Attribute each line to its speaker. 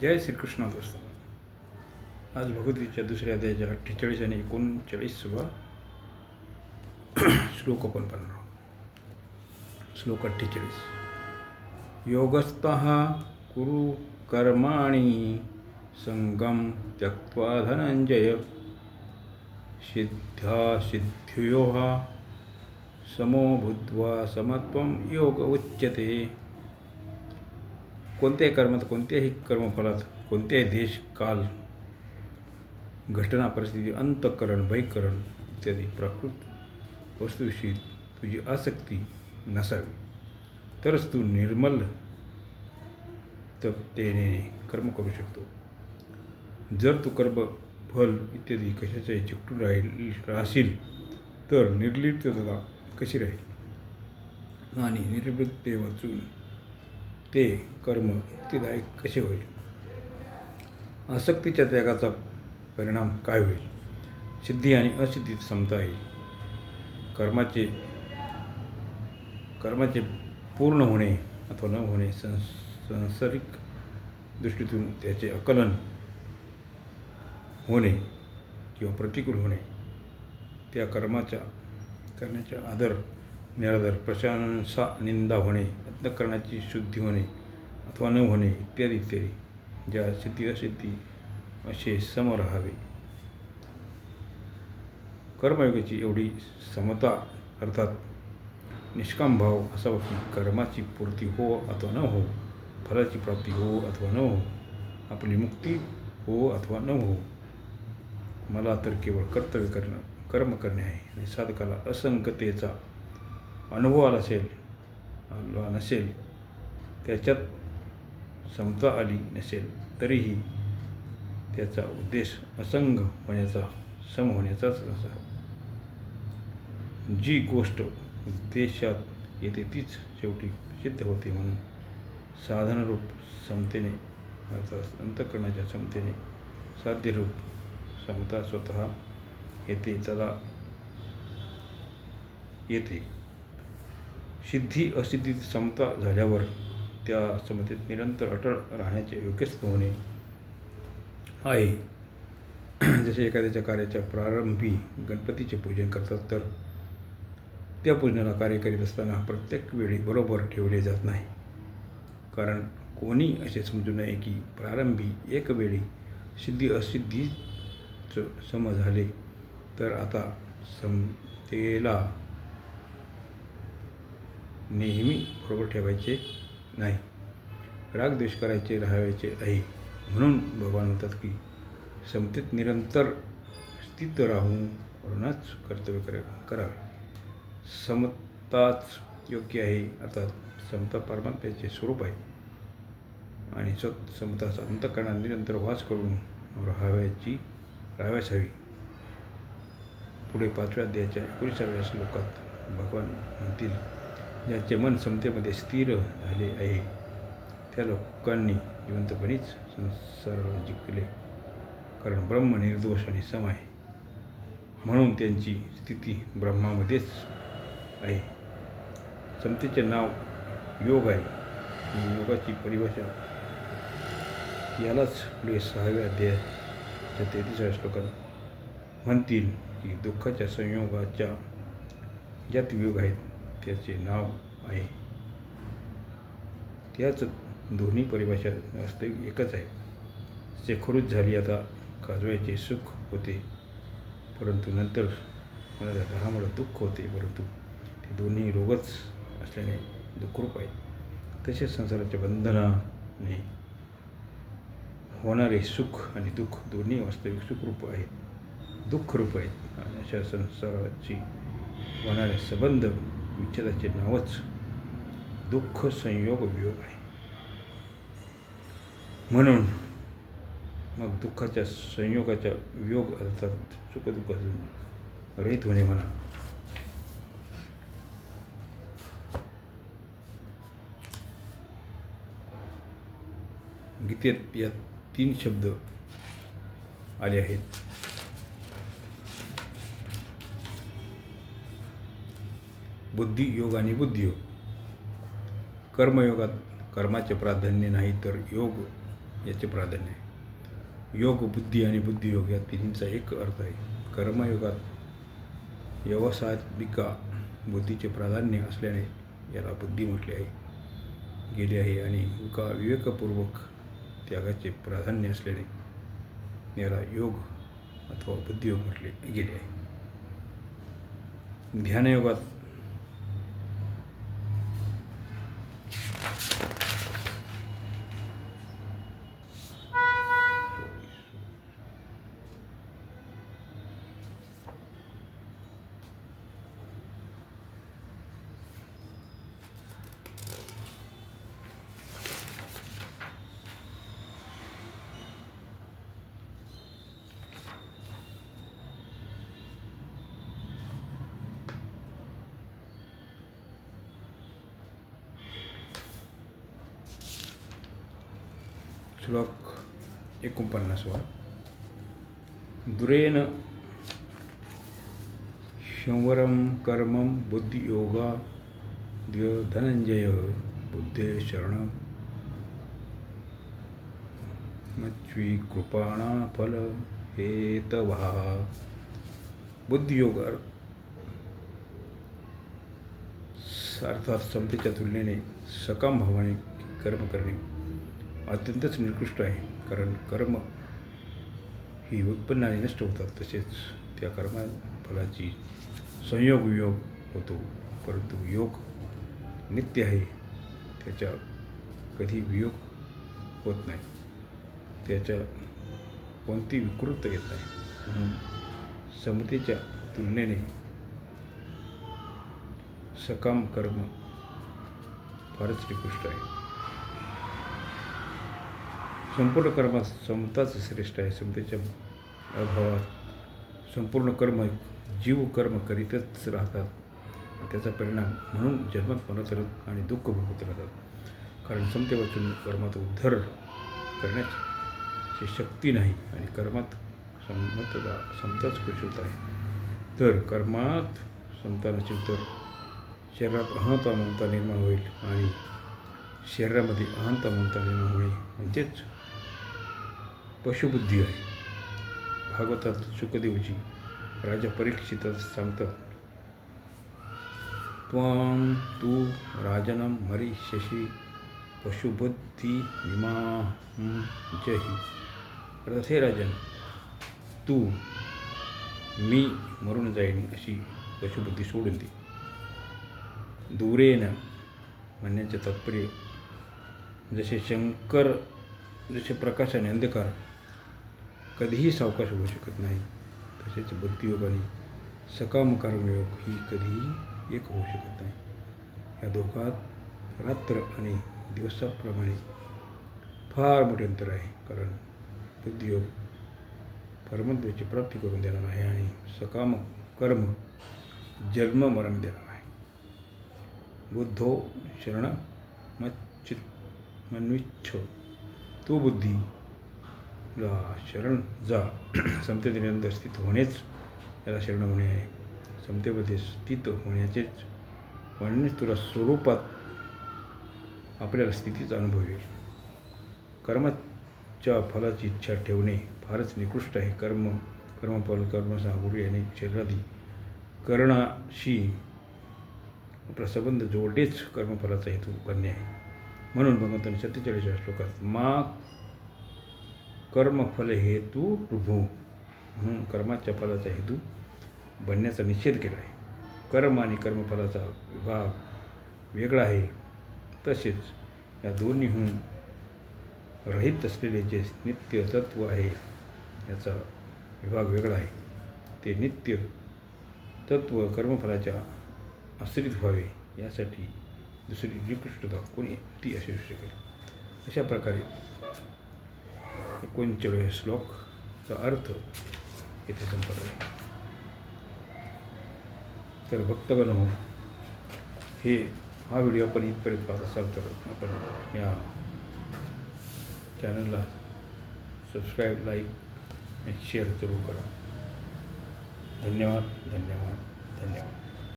Speaker 1: जय श्रीकृष्ण दोस्त। आज भगवद्गीतेच्या दुसऱ्या अध्यायाच्या अठ्ठेचाळीस आणि एकोणचाळीसवा श्लोक आपण पाहणार आहोत श्लोक अठ्ठेचाळीस योगस्थ कुरु कर्माणि संगम त्यक्त्वा धनंजय सिद्धा सिद्ध्यो। समो भूत्वा समत्वं योग उच्यते। कोणत्याही कर्मात कोणत्याही कर्मफलात कोणत्याही देश काल घटना परिस्थिती अंतःकरण बैकरण इत्यादी प्राकृत वस्तूविषयी तुझी आसक्ती नसावी. तरच तू निर्मल तपतेने कर्म करू शकतो. जर तू कर्म फल इत्यादी कशाच्याही चिकटून राहील राहशील तर निर्लिप्तता कशी राहील? आणि निर्लिप्तते वाचून ते कर्म मुक्तिदायक कसे होईल? आसक्तीच्या त्यागाचा परिणाम काय होईल? सिद्धी आणि असिद्धीत समता येईल कर्माचे कर्माचे पूर्ण होणे अथवा न होणे संस संसारिक दृष्टीतून त्याचे आकलन होणे किंवा प्रतिकूल होणे त्या कर्माच्या करण्याचा आदर निराधार प्रशंसा निंदा होणे अंतकरणाची शुद्धी होणे अथवा न होणे इत्यादी इत्यादी ज्या स्थिती असिद्धी असे सम राहावे कर्मयोगाची एवढी समता अर्थात निष्काम भाव असावा की कर्माची पूर्ती हो अथवा न हो फलाची प्राप्ती हो अथवा न हो आपली मुक्ती हो अथवा न हो मला तर केवळ कर्तव्य करणं कर्म करणे आहे. आणि साधकाला असंगतेचा अनुभव आला असेल आला नसेल त्याच्यात समता आली नसेल तरीही त्याचा उद्देश असंग होण्याचा सम होण्याचाच असा जी गोष्ट उद्देशात येते तीच शेवटी सिद्ध होते म्हणून साधनरूप समतेने अर्थात अंतकरणाच्या क्षमतेने साध्यरूप समता स्वतः येते त्याला येते. सिद्धी असिद्धीत समता झाल्यावर त्या समतेत निरंतर अटळ राहण्याचे योग्यस्थ होणे आहे. जसे एखाद्याच्या कार्याच्या प्रारंभी गणपतीचे पूजन करतात तर त्या पूजनाला कार्य करीत असताना प्रत्येक वेळी बरोबर ठेवले जात नाही. कारण कोणी असे समजू नये की प्रारंभी एक वेळी सिद्धी असिद्धीच सम झाले तर आता समतेला नेहमी बरोबर ठेवायचे नाही. राग द्वेष करायचे राहायचे आहे. म्हणून भगवान म्हणतात की समतेत निरंतर स्थित राहून म्हणूनच कर्तव्य कर करावे समताच योग्य आहे. अर्थात समता परमात्म्याचे स्वरूप आहे. आणि स्व समताचा अंतकरणात निरंतर वास करून राहाव्याची राहाव्यास हवी. पुढे पाचव्या अध्यायाच्या एकोणीसाव्या श्लोकात भगवान म्हणतील ज्याचे मन समतेमध्ये स्थिर झाले आहे. त्या लोकांनी जिवंतपणीच संसार जिंकले कारण ब्रह्म निर्दोष आणि सम आहे. म्हणून त्यांची स्थिती ब्रह्मामध्येच आहे. समतेचे नाव योग आहे. योगाची परिभाषा यालाच पुढे सहाव्या अध्यायाच्या तेहतीसाव्या श्लोकात म्हणतील की दुःखाच्या संयोगाच्या ज्यात योग आहेत त्याचे नाव आहे. त्याच दोन्ही परिभाषा वास्तविक एकच आहे. शेखरूच झाली आता काजव्याचे सुख होते परंतु नंतर मला राहामुळं दुःख होते परंतु ते दोन्ही रोगच असल्याने दुःखरूप आहेत तसेच संसाराच्या बंधनाने होणारे सुख आणि दुःख दोन्ही वास्तविक सुखरूप आहेत दुःखरूप आहेत. आणि अशा संसाराची होणारे संबंध विठ्ठलाचे नावच दुःख संयोग वियोग आहे. म्हणून मग दुःखाच्या संयोगाच्या वियोग अर्थात सुखदुःखातून रहित होणे म्हणा. गीतेत या तीन शब्द आले आहेत. बुद्धियोग आणि बुद्धियोग कर्मयोगात कर्माचे प्राधान्य नाही तर योग याचे प्राधान्य आहे. योग बुद्धी आणि बुद्धियोग या तिन्हींचा एक अर्थ आहे. कर्मयोगात व्यवसायिका बुद्धीचे प्राधान्य असल्याने याला बुद्धी म्हटले आहे. गेले आहे आणि विका विवेकपूर्वक त्यागाचे प्राधान्य असल्याने याला योग अथवा बुद्धियोग म्हटले गेले आहे. ध्यानयोगात श्लोक एकोणपन्नासवा दुरेन संवरम कर्म बुद्धियोगा द्य धनंजय बुद्धे शरण. मच्वी कृपाणा फल हेतवा. बुद्धियोग अर- अर्थात समतेच्या तुलनेने सकाम भावाने कर्म करणे अत्यंतच निकृष्ट आहे. कारण कर्म ही उत्पन्न आणि नष्ट होतात. तसेच त्या कर्मा फलाची संयोग वियोग होतो. परंतु योग नित्य आहे. त्याच्या कधी वियोग होत नाही. त्याच्या कोणती विकृत येत नाही. म्हणून समतेच्या तुलनेने सकाम कर्म फारच निकृष्ट आहे. संपूर्ण कर्मात समताच श्रेष्ठ आहे. समतेच्या अभावात संपूर्ण कर्म जीव कर्म करीतच राहतात. त्याचा परिणाम म्हणून जन्मत म्हणत राहत आणि दुःख भोगत राहतात. कारण समतेपासून कर्मात उद्धार करण्याची शक्ती नाही आणि कर्मात समतला समताच कुशलता आहे. तर कर्मात समता नसेल तर शरीरात अहंता ममता निर्माण होईल आणि शरीरामध्ये अहंता ममता निर्माण होईल म्हणजेच पशुबुद्धी आहे. भागवतात सुखदेवजी राजा परीक्षितच सांगतात त्वां तू राजनं मरिष्यसि पशुबुद्धी विमा जही. रथे राजन तू मी मरून जाईन अशी पशुबुद्धी सोडून दे. दूरेन म्हणण्याचे तात्पर्य जसे शंकर जसे प्रकाश आणि अंधकार कधीही सावकाश होऊ शकत नाही तसेच बुद्धियोग आणि सकाम कर्मयोग ही कधीही एक होऊ शकत नाही. या दोघात रात्र आणि दिवसाप्रमाणे फार मोठे अंतर आहे कारण बुद्धियोग परमत्वाची प्राप्ती करून देणार आहे आणि सकाम कर्म जन्म मरण देणार आहे. बुद्धो शरण मच्चित मन्विच्छ. तो बुद्धी ला शरण जा. समतेनंतर स्थित होणेच. याला शरण होणे आहे. समतेमध्ये स्थित होण्याचेच. म्हणूनच तुला स्वरूपात आपल्याला स्थितीचा अनुभव येईल कर्माच्या फलाची इच्छा ठेवणे फारच निकृष्ट आहे. कर्म कर्मफल कर्मसागुरी आणि शरीरादी करणाशी आपला संबंध जोडेच कर्मफलाचा हेतू बनणे आहे. म्हणून भगवंतांनी सत्तेचाळीसव्या श्लोकात मा कर्मफल हेतू प्रभू म्हणून कर्माच्या फलाचा हेतू बनण्याचा निषेध केला आहे. कर्म आणि कर्मफलाचा विभाग वेगळा आहे. तसेच या दोन्हीहून रहित असलेले जे नित्य तत्व आहे याचा विभाग वेगळा आहे. ते नित्य तत्व कर्मफलाच्या आश्रित व्हावे यासाठी दुसरी जी पृष्ठता कोणी? ती असू शकेल अशा प्रकारे एकोणचाळीस श्लोकचा अर्थ येथे संपत आहे. तर भक्तगण हो हे हा व्हिडिओ आपण इथपर्यंत पाहत असाल तर आपण या चॅनलला सबस्क्राईब लाईक आणि शेअर जरूर करा. धन्यवाद धन्यवाद धन्यवाद.